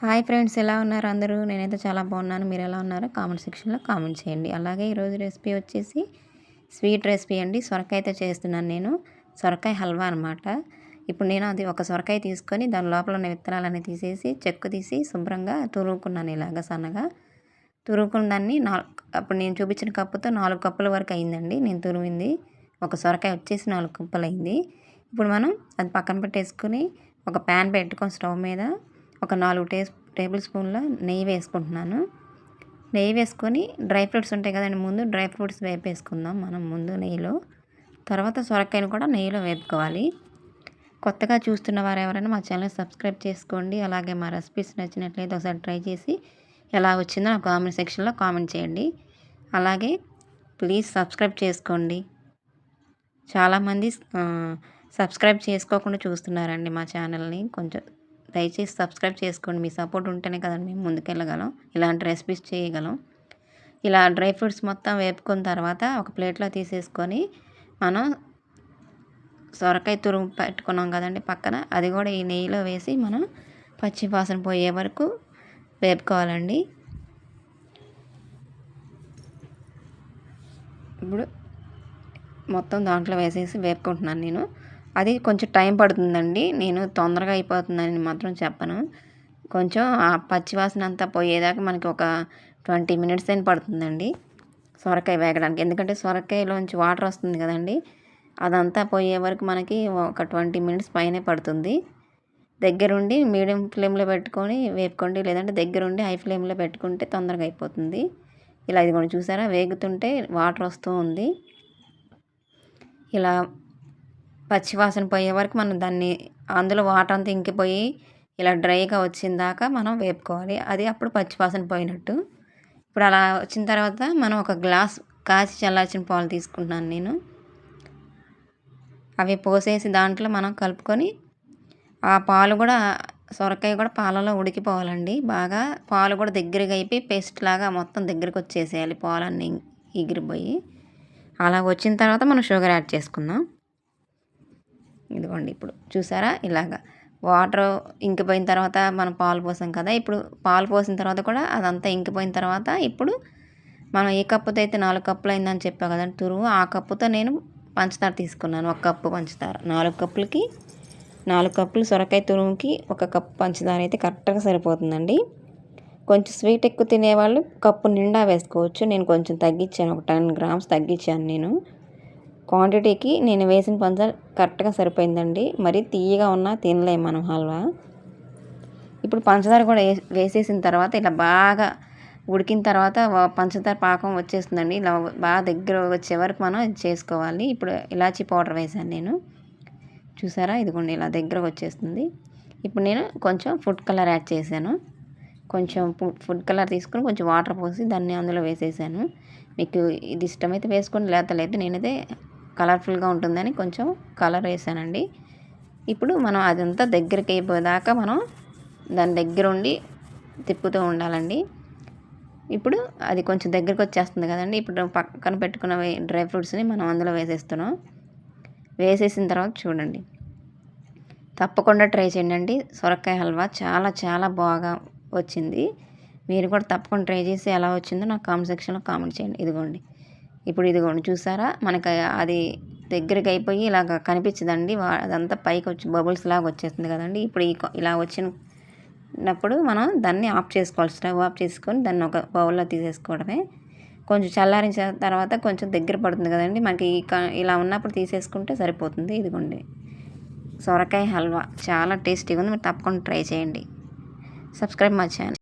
Hi friends ఎలా ఉన్నారు అందరూ? నేనైతే చాలా బాగున్నాను. మీరు ఎలా ఉన్నారో? కామెంట్ సెక్షన్లో కామెంట్ చేయండి. అలాగే ఈరోజు రెసిపీ వచ్చేసి స్వీట్ రెసిపీ అండి. సొరకాయ అయితే చేస్తున్నాను నేను. సొరకాయ హల్వా అనమాట ఇప్పుడు నేను అది ఒక సొరకాయ తీసుకొని దాని లోపల ఉన్న విత్తనాలన్నీ తీసేసి చెక్కు తీసి శుభ్రంగా తురుముకున్నాను ఇలాగ సన్నగా. తురుముకున్న దాన్ని నాలుగు అప్పుడు నేను చూపించిన కప్పుతో నాలుగు కప్పుల వరకు అయిందండి. నేను తురిమింది. ఒక సొరకాయ వచ్చేసి నాలుగు కప్పులు అయింది ఇప్పుడు మనం అది పక్కన పెట్టేసుకొని ఒక ప్యాన్ పెట్టుకొని స్టవ్ మీద ఒక నాలుగు టే టేబుల్ స్పూన్ల నెయ్యి వేసుకుంటున్నాను. నెయ్యి వేసుకొని డ్రై ఫ్రూట్స్ ఉంటాయి కదండి ముందు డ్రై ఫ్రూట్స్ వేపేసుకుందాం మనం ముందు నెయ్యిలో. తర్వాత సొరకాయను కూడా నెయ్యిలో వేపుకోవాలి. కొత్తగా చూస్తున్న వారు ఎవరైనా మా ఛానల్ సబ్స్క్రైబ్ చేసుకోండి. అలాగే మా రెసిపీస్ నచ్చినట్లయితే ఒకసారి ట్రై చేసి ఎలా వచ్చిందో నా కామెంట్ సెక్షన్లో కామెంట్ చేయండి. అలాగే ప్లీజ్ సబ్స్క్రైబ్ చేసుకోండి. చాలామంది సబ్స్క్రైబ్ చేసుకోకుండా చూస్తున్నారండి మా ఛానల్ని. కొంచెం దయచేసి సబ్స్క్రైబ్ చేసుకోండి. మీ సపోర్ట్ ఉంటేనే కదండి మేము ముందుకెళ్ళగలం. ఇలాంటి రెసిపీస్ చేయగలం. ఇలా డ్రై ఫ్రూట్స్ మొత్తం వేపుకున్న తర్వాత ఒక ప్లేట్లో తీసేసుకొని మనం సొరకాయ తురుము పెట్టుకున్నాం కదండి పక్కన. అది కూడా ఈ నెయ్యిలో వేసి మనం పచ్చి వాసన పోయే వరకు వేపుకోవాలండి. ఇప్పుడు మొత్తం దాంట్లో వేసేసి వేపుకుంటున్నాను నేను. అది కొంచెం టైం పడుతుందండి. నేను తొందరగా అయిపోతుందని మాత్రం చెప్పను. కొంచెం ఆ పచ్చివాసన అంతా పోయేదాకా మనకి ఒక ట్వంటీ మినిట్స్ అయిన పడుతుందండి. సొరకాయ వేగడానికి. ఎందుకంటే సొరకాయలోంచి వాటర్ వస్తుంది కదండి. అదంతా పోయే వరకు మనకి ఒక ట్వంటీ మినిట్స్ పైనే పడుతుంది. దగ్గరుండి మీడియం ఫ్లేమ్లో పెట్టుకొని వేపుకోండి. లేదంటే దగ్గరుండి హై ఫ్లేమ్లో పెట్టుకుంటే తొందరగా అయిపోతుంది. ఇలా ఇది కూడా చూసారా? వేగుతుంటే వాటర్ వస్తూ ఉంది. ఇలా పచ్చివాసన పోయే వరకు మనం దాన్ని అందులో వాటర్ అంతా ఇంకిపోయి ఇలా డ్రైగా వచ్చిన దాకా మనం వేపుకోవాలి. అది అప్పుడు పచ్చివాసన పోయినట్టు. ఇప్పుడు అలా వచ్చిన తర్వాత మనం ఒక గ్లాస్ కాచి చల్లార్చిన పాలు తీసుకుంటున్నాను నేను. అవి పోసేసి దాంట్లో మనం కలుపుకొని ఆ పాలు కూడా సొరకాయ కూడా పాలలో ఉడికిపోవాలండి. బాగా పాలు కూడా దగ్గరగా అయిపోయి పేస్ట్ లాగా మొత్తం దగ్గరికి వచ్చేసేయాలి. పాలన్నీ ఎగిరిపోయి అలా వచ్చిన తర్వాత మనం షుగర్ యాడ్ చేసుకుందాం. ఇదిగోండి ఇప్పుడు చూసారా? ఇలాగా. వాటర్ ఇంకిపోయిన తర్వాత మనం పాలు పోసాం కదా ఇప్పుడు పాలు పోసిన తర్వాత కూడా అదంతా ఇంకిపోయిన తర్వాత ఇప్పుడు మనం ఏ కప్పుతో అయితే నాలుగు కప్పులు అయిందని చెప్పా కదండి తురువు ఆ కప్పుతో నేను పంచదార తీసుకున్నాను. ఒక కప్పు పంచదార. నాలుగు కప్పులకి నాలుగు కప్పులు సొరకాయ తురుముకి ఒక కప్పు పంచదార అయితే కరెక్ట్గా సరిపోతుందండి. కొంచెం స్వీట్ ఎక్కువ తినేవాళ్ళు కప్పు నిండా వేసుకోవచ్చు. నేను కొంచెం తగ్గించాను. ఒక టెన్ గ్రామ్స్ తగ్గించాను నేను. క్వాంటిటీకి నేను వేసిన పంచదార కరెక్ట్గా సరిపోయిందండి. మరి తీయగా ఉన్నా తినలేము మనం హల్వా. ఇప్పుడు పంచదార కూడా వేసేసిన తర్వాత ఇలా బాగా ఉడికిన తర్వాత పంచదార పాకం వచ్చేస్తుందండి. ఇలా బాగా దగ్గర వచ్చే వరకు మనం చేసుకోవాలి. ఇప్పుడు ఇలాచీ పౌడర్ వేసాను నేను. చూసారా? ఇదిగోండి ఇలా దగ్గరకు వచ్చేస్తుంది. ఇప్పుడు నేను కొంచెం ఫుడ్ కలర్ యాడ్ చేశాను. కొంచెం ఫుడ్ కలర్ తీసుకొని కొంచెం వాటర్ పోసి దాన్ని అందులో వేసేసాను. మీకు ఇది ఇష్టమైతే వేసుకోండి లేకపోతే లేదు నేనైతే కలర్ఫుల్గా ఉంటుందని కొంచెం కలర్ వేసానండి. ఇప్పుడు మనం అదంతా దగ్గరికి అయిపోయేదాకా మనం దాని దగ్గర ఉండి తిప్పుతూ ఉండాలండి. ఇప్పుడు అది కొంచెం దగ్గరికి వచ్చేస్తుంది కదండి. ఇప్పుడు పక్కన పెట్టుకున్న డ్రై ఫ్రూట్స్ని మనం అందులో వేసేస్తున్నాం. వేసేసిన తర్వాత చూడండి. తప్పకుండా ట్రై చేయండి సొరకాయ హల్వా చాలా చాలా బాగా వచ్చింది. మీరు కూడా తప్పకుండా ట్రై చేసి ఎలా వచ్చిందో నాకు కామెంట్ సెక్షన్లో కామెంట్ చేయండి. ఇదిగోండి. ఇప్పుడు ఇదిగోండి చూసారా? మనకి అది దగ్గరికి అయిపోయి ఇలాగ కనిపించదండి. అదంతా పైకి వచ్చి బబుల్స్ లాగా వచ్చేస్తుంది కదండి. ఇప్పుడు ఇలా వచ్చినప్పుడు మనం దాన్ని ఆఫ్ చేసుకోవాలి. స్టవ్ ఆఫ్ చేసుకొని దాన్ని ఒక బౌల్లో తీసేసుకోవడమే. కొంచెం చల్లారించిన తర్వాత కొంచెం దగ్గర పడుతుంది కదండి. మనకి ఇలా ఉన్నప్పుడు తీసేసుకుంటే సరిపోతుంది. ఇదిగోండి. సొరకాయ హల్వా. చాలా టేస్టీగా ఉంది. మీరు తప్పకుండా ట్రై చేయండి. సబ్స్క్రైబ్ మా ఛానల్.